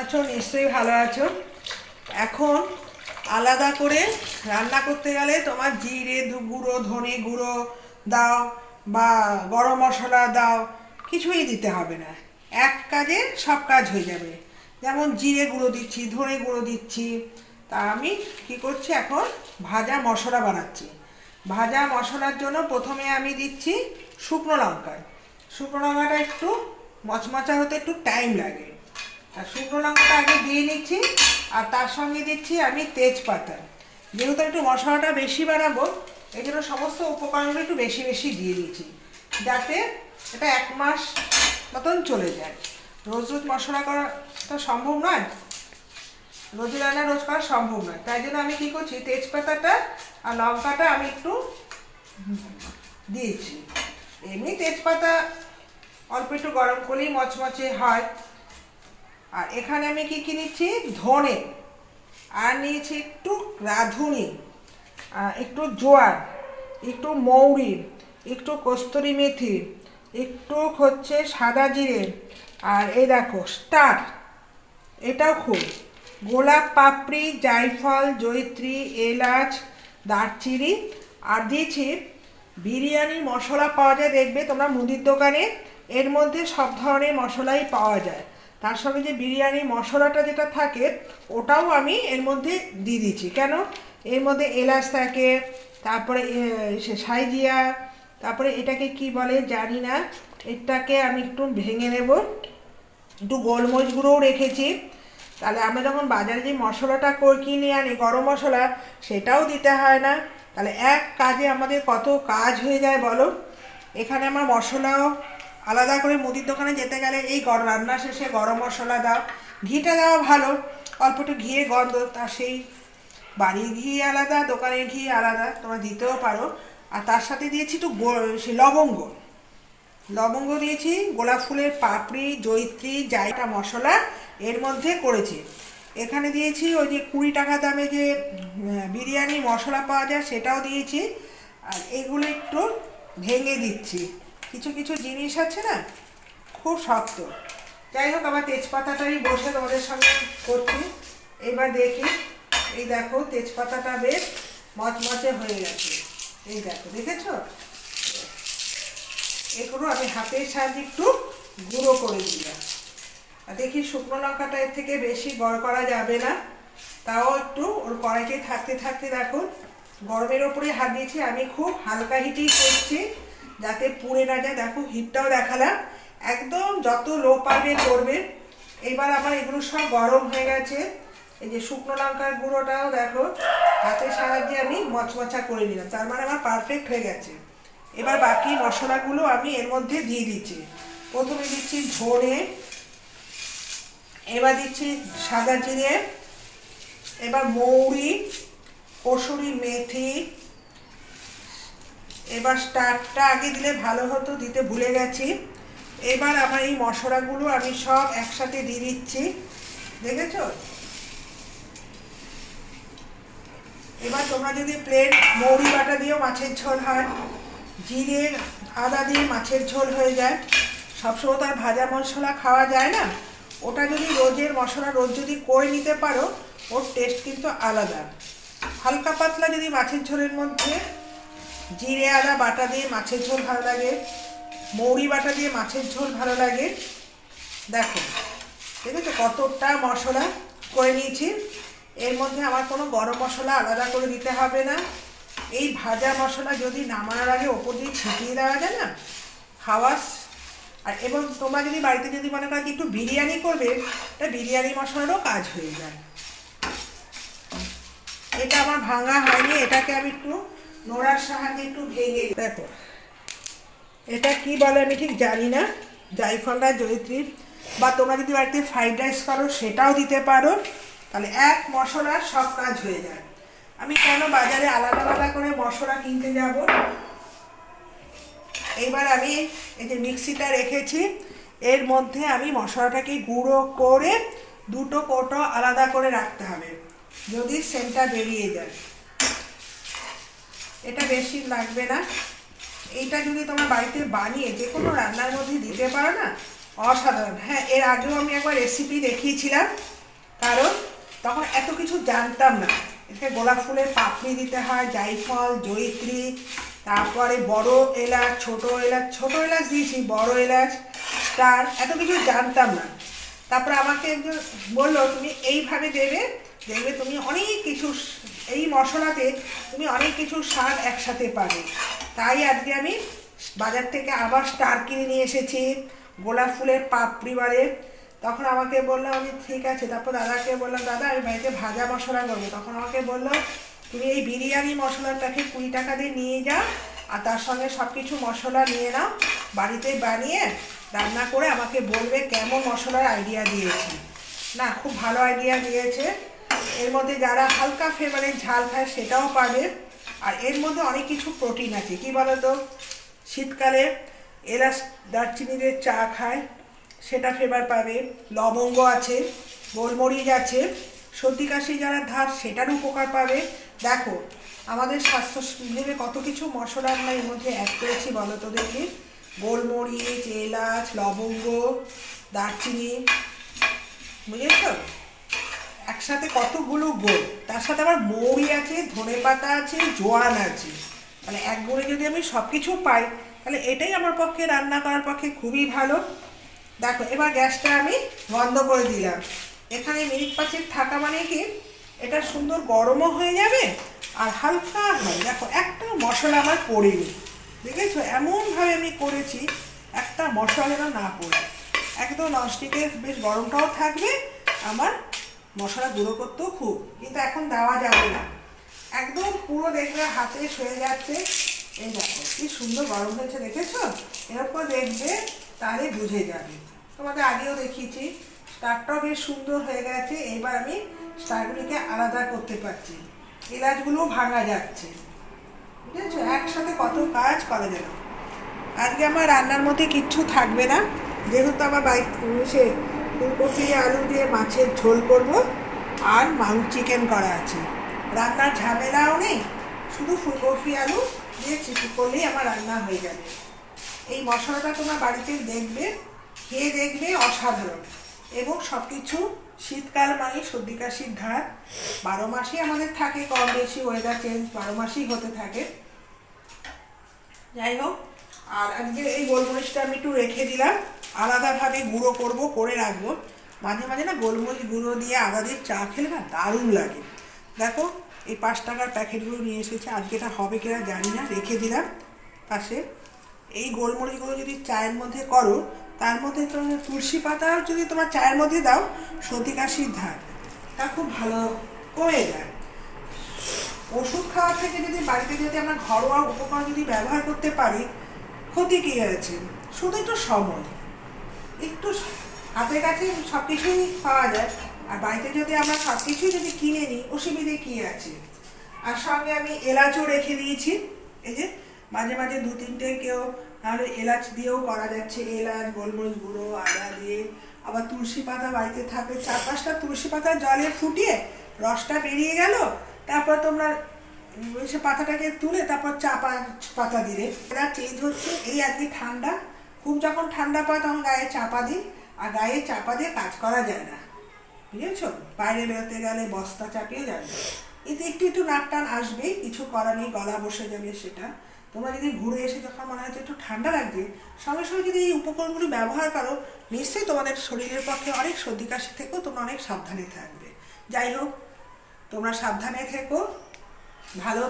আছো, নিশ্চয়ই ভালো আছো। এখন আলাদা করে রান্না করতে গেলে তোমার জিরে গুঁড়ো, ধনে গুঁড়ো দাও বা গরম মশলা দাও, কিছুই দিতে হবে না। এক কাজে সব কাজ হয়ে যাবে। যেমন জিরে গুঁড়ো দিচ্ছি, ধনে গুঁড়ো দিচ্ছি, তা আমি কি করছি এখন? ভাজা মশলা বানাচ্ছি। ভাজা মশলার জন্য প্রথমে আমি দিচ্ছি শুকনো লঙ্কা। শুকনো লঙ্কাটা একটু মচমচা হতে একটু টাইম লাগে। আর শুকনো লঙ্কাটা আগে দিয়ে নিচ্ছি, আর তার সঙ্গে দিচ্ছি আমি তেজপাতা। যেহেতু একটু মশলাটা বেশি বানাবো এই জন্য সমস্ত উপকরণগুলো একটু বেশি বেশি দিয়ে দিচ্ছি, যাতে এটা এক মাস মতন চলে যায়। রোজ রোজ মশলা করা তো সম্ভব নয়, রোজ রান্না রোজ করা সম্ভব নয়। তাই জন্য আমি কী করছি, তেজপাতাটা আর লঙ্কাটা আমি একটু দিয়েছি এমনি তেজপাতা অল্প একটু গরম করলেই মচমচে হয়। আর এখানে আমি কি কি নিচ্ছি? ধনে। আর নিয়েছি একটু রাঁধুনি। একটু জোয়ার, একটু মৌরি, একটু কস্তুরি মেথি, একটু হচ্ছে সাদা জিরে। আর এই দেখো, স্টার। এটাও খুব। গোলাপ, পাপড়ি, জায়ফল, জয়িত্রী, এলাচ, দারচিনি। আর দিয়েছি বিরিয়ানির মশলা পাওয়া যায়, দেখবে তোমরা মুদির দোকানে। এর মধ্যে সব ধরনের মশলাই পাওয়া যায়। তার সঙ্গে যে বিরিয়ানির মশলাটা যেটা থাকে, ওটাও আমি এর মধ্যে দিয়ে দিচ্ছি। কেন? এর মধ্যে এলাচ থাকে, তারপরে সে সাইজিয়া, তারপরে এটাকে কি বলে জানি না, এটাকে আমি একটু ভেঙে নেব। একটু গোলমরিচ গুঁড়োও রেখেছি। তাহলে আমরা যখন বাজারে যে মশলাটা কিনে আনি, গরম মশলা, সেটাও দিতে হয় না। তাহলে এক কাজে আমাদের কত কাজ হয়ে যায় বলো? এখানে আমার মশলাও আলাদা করে মুদির দোকানে যেতে গেলে এই রান্না শেষে গরম মশলা দাও। ঘিটা দেওয়া ভালো। অল্প একটু ঘিয়ে গন্ধ, তা সেই বাড়ির ঘি আলাদা, দোকানের ঘি আলাদা, তোমরা দিতেও পারো। আর তার সাথে দিয়েছি একটু সে লবঙ্গ। লবঙ্গ দিয়েছি, গোলাপ ফুলের পাপড়ি জৈত্রী জায়টা মশলা এর মধ্যে করেছি। এখানে দিয়েছি ওই যে কুড়ি টাকা দামে যে বিরিয়ানি মশলা পাওয়া যায় সেটাও দিয়েছি। আর এগুলো একটু ভেঙে দিচ্ছি। কিছু কিছু জিনিস আছে না, খুব শক্ত। যাই হোক আমার তেজপাতাটাই বসে তোমাদের সঙ্গে করছি। এবার দেখি, এই দেখো, তেজপাতাটা বেশ মচমচে হয়ে গেছে। এই দেখো, দেখেছ? এগুলো আমি হাতের সাহায্যে একটু গুঁড়ো করে দিলাম। আর দেখি, শুকনো লঙ্কাটা এর থেকে বেশি গড় করা যাবে না। তাও একটু, ওর কড়াইতে থাকতে থাকতে দেখুন গরমের ওপরে হাত দিয়েছি, আমি খুব হালকা হিটেই করছি। যাতে পুড়ে না যায়। দেখো, হিটটাও দেখালাম। একদম যত লো পারবে করবে এবার আমার এগুলো সব গরম হয়ে গেছে। এই যে শুকনো লঙ্কার গুঁড়োটাও দেখো হাতের সাহায্যে আমি মচমচা করে নিলাম। তার মানে আমার পারফেক্ট হয়ে গেছে। এবার বাকি মশলাগুলো আমি এর মধ্যে দিয়ে দিচ্ছি। প্রথমে দিচ্ছি ধনে, এবার দিচ্ছি সাদা জিরে, এবার মৌরি, কসুরি মেথি এবার স্টারটা আগে দিলে ভালো হতো, দিতে ভুলে গেছি। এবার আমার এই মশলাগুলো আমি সব একসাথে দিয়ে দিচ্ছি। দেখেছ? এবার তোমরা যদি প্লেট মৌরি বাটা দিয়েও মাছের ঝোল হয়, জিরে, আদা দিয়ে মাছের ঝোল হয়ে যায়। সবসময় তো আর ভাজা মশলা খাওয়া যায় না। ওটা যদি রোজের মশলা, রোজ যদি করে নিতে পারো, ওর টেস্ট কিন্তু আলাদা। হালকা পাতলা যদি মাছের ঝোলের মধ্যে জিরে আদা বাটা দিয়ে মাছের ঝোল ভালো লাগে, মৌরি বাটা দিয়ে মাছের ঝোল ভালো লাগে। দেখো ঠিক আছে কতটা মশলা করে নিয়েছি? এর মধ্যে আমার কোনো গরম মশলা আলাদা করে দিতে হবে না। এই ভাজা মশলা যদি নামানোর আগে ওপর দিয়ে ছিটিয়ে দেওয়া যায় না খাওয়া আর এবং তোমরা যদি বাড়িতে যদি মনে করো একটু বিরিয়ানি করবে, তা বিরিয়ানি মশলারও কাজ হয়ে যায়। এটা আমার ভাঙা হয়নি, এটাকে আমি একটু নোড়ার সাহায্যে একটু ভেঙে দেখো, এটা কি বলে আমি ঠিক জানি না। জাইফলটা জয়িত্রী বা তোমরা যদি বাড়িতে ফ্রাইড রাইস করো, সেটাও দিতে পারো। তাহলে এক মশলার সব কাজ হয়ে যায়। আমি কেন বাজারে আলাদা আলাদা করে মশলা কিনতে যাব? এবার আমি এই যে মিক্সিটা রেখেছি, এর মধ্যে আমি মশলাটাকে গুঁড়ো করে দুটো কোটো আলাদা করে রাখতে হবে, যদি সেন্টটা বেরিয়ে যায়। এটা বেশি লাগবে না। এইটা যদি তোমরা বাড়িতে বানিয়ে যে কোনো রান্নার মধ্যে দিতে পারো না, অসাধারণ। হ্যাঁ এর আগেও আমি একবার রেসিপি দেখিয়েছিলাম, কারণ তখন এত কিছু জানতাম না। এতে গোলাপ ফুলের পাপড়ি দিতে হয়, জাইফল, জয়িত্রী, তারপরে বড় এলাচ, ছোট এলাচ ছোট এলাচ দিয়েছি, বড় এলাচ স্টার এত কিছু জানতাম না। তারপরে আমাকে একজন বলল, তুমি এইভাবে দেবে দেখবে তুমি অনেক কিছু এই মশলাতে তুমি অনেক কিছু স্বাদ একসাথে পাবে। তাই আজকে আমি বাজার থেকে আবার স্টার কিনে নিয়ে এসেছি, গোলাপ ফুলের পাপড়ি বারে। তখন আমাকে বলল, আমি ঠিক আছে। তারপর দাদাকে বললাম, দাদা, আমি বাড়িতে ভাজা মশলা করব। তখন আমাকে বলল, তুমি এই বিরিয়ানি মশলাটাকে কুড়ি টাকা দিয়ে নিয়ে যাও আর তার সঙ্গে সব কিছু মশলা নিয়ে নাও। বাড়িতে বানিয়ে রান্না করে আমাকে বলবে কেমন মশলার আইডিয়া দিয়েছে। না, খুব ভালো আইডিয়া দিয়েছে। এর মধ্যে যারা হালকা ফ্লেভারের ঝাল খায় সেটাও পাবে। আর এর মধ্যে অনেক কিছু প্রোটিন আছে। কি বলতো? শীতকালে এলাচ, দারচিনি দিয়ে চা খায়, সেটা ফ্লেভার পাবে। লবঙ্গ আছে, গোলমরিচ আছে। সর্দি কাশি যারা ধার সেটার উপকার পাবে। দেখো, আমাদের স্বাস্থ্য ভেবে কত কিছু মশলা আমরা এর মধ্যে অ্যাড করেছি বলো তো দেখি? গোলমরিচ, এলাচ, লবঙ্গ, দারচিনি, বুঝেছ? একসাথে কতগুলো গোল? তার সাথে আবার মৌরি আছে ধনে পাতা আছে, জোয়ান আছে। মানে এক গোলে যদি আমি সব কিছু পাই, তাহলে এটাই আমার পক্ষে রান্না করার পক্ষে খুবই ভালো। দেখো, এবার গ্যাসটা আমি বন্ধ করে দিলাম। এখানে মিনিট পাঁচেক থাকা মানে কি? এটা সুন্দর গরমও হয়ে যাবে আর হালকা হয়। দেখো, একটা মশলা আমার পড়েনি। দেখেছ? এমনভাবে আমি করেছি, একটা মশলা যেন না পড়ে। একদম ননস্টিকের, বেশ গরমটাও থাকবে, আমার মশলা গুঁড়ো করতেও খুব, কিন্তু এখন দেওয়া যাবে না। একদম পুরো দেখবে হাতে সয়ে যাচ্ছে। এই দেখো, কি সুন্দর গরম হয়েছে, দেখেছ? এরপর দেখবে তাহলে বুঝে যাবে। তোমাদের আগেও দেখিয়েছি, স্টারটাও বেশ সুন্দর হয়ে গেছে। এবার আমি স্টারগুলিকে আলাদা করতে পারছি। এলাচগুলোও ভাঙা যাচ্ছে। বুঝেছ? একসাথে কত কাজ করা যাবে আজকে আমার রান্নার মধ্যে কিচ্ছু থাকবে না। যেহেতু আমার বাইক সে ফুলকপি, আলু দিয়ে মাছের ঝোল করব আর মাংস চিকেন করা আছে। রান্নার ঝামেলাও নেই, শুধু ফুলকপি, আলু দিয়ে চিকেন করলেই আমার রান্না হয়ে যাবে। এই মশলাটা তোমার বাড়িতে দেখবে, খেয়ে দেখবে অসাধারণ। এবং সব কিছু শীতকাল মানে সর্দি কাশির ধার বারো মাসই আমাদের থাকে, কম বেশি ওয়েদার চেঞ্জ বারো মাসই হতে থাকে। যাই হোক আর আজকে এই গোলমরিচটা আমি একটু রেখে দিলাম। আলাদাভাবে গুঁড়ো করব, করে রাখব। মাঝে মাঝে না গোলমরিচ গুঁড়ো দিয়ে আদা দিয়ে চা খেলে না দারুণ লাগে। দেখো, এই পাঁচ টাকার প্যাকেটগুলো নিয়ে এসেছে। আজকে এটা হবে কিনা জানি না, রেখে দিলাম পাশে। এই গোলমরিচগুলো যদি চায়ের মধ্যে করো, তার মধ্যে তোমার তুলসী পাতা যদি তোমার চায়ের মধ্যে দাও সর্দি কাশির ধার। তা খুব ভালো কমে যায়। ওষুধ খাওয়া থেকে যদি বাড়িতে যদি আমরা ঘরোয়া উপকরণ যদি ব্যবহার করতে পারি ক্ষতি কী আছে শুধু একটু সময়। একটু হাতের কাছে সব কিছুই পাওয়া যায়। আর বাড়িতে যদি আমরা সব কিছুই যদি কিনে নিই, অসুবিধে কী আছে? আর সঙ্গে আমি এলাচও রেখে দিয়েছি। এই যে, মাঝে মাঝে দু তিনটে কেউ তাহলে এলাচ দিয়েও করা যাচ্ছে। এলাচ, গোলমরিচ গুঁড়ো, আদা দিয়ে। আবার তুলসী পাতা বাড়িতে থাকে। চার পাঁচটা তুলসী পাতা জলে ফুটিয়ে রসটা বেরিয়ে গেল। তারপর তোমরা সে পাতাটাকে তুলে তারপর চা পাতা দিলে এটা চেঞ্জ হচ্ছে এই আজকে ঠান্ডা। খুব যখন ঠান্ডা পায় তখন গায়ে চাপা দিই। আর গায়ে চাপা দিয়ে কাজ করা যায় না। বুঝেছ? বাইরে বেরোতে গেলে বস্তা চাপিয়ে যাবে এতে একটু একটু নাক টান আসবেই, কিছু করা নেই, গলা বসে যাবে সেটা। তোমরা যদি ঘুরে এসে যখন মনে হচ্ছে একটু ঠান্ডা লাগবে, সঙ্গে সঙ্গে যদি এই উপকরণগুলি ব্যবহার করো, নিশ্চয়ই তোমাদের শরীরের পক্ষে অনেক সর্দি কাশি থেকেও তোমরা অনেক সাবধানে থাকবে। যাই হোক, তোমরা সাবধানে থেকো। ভালো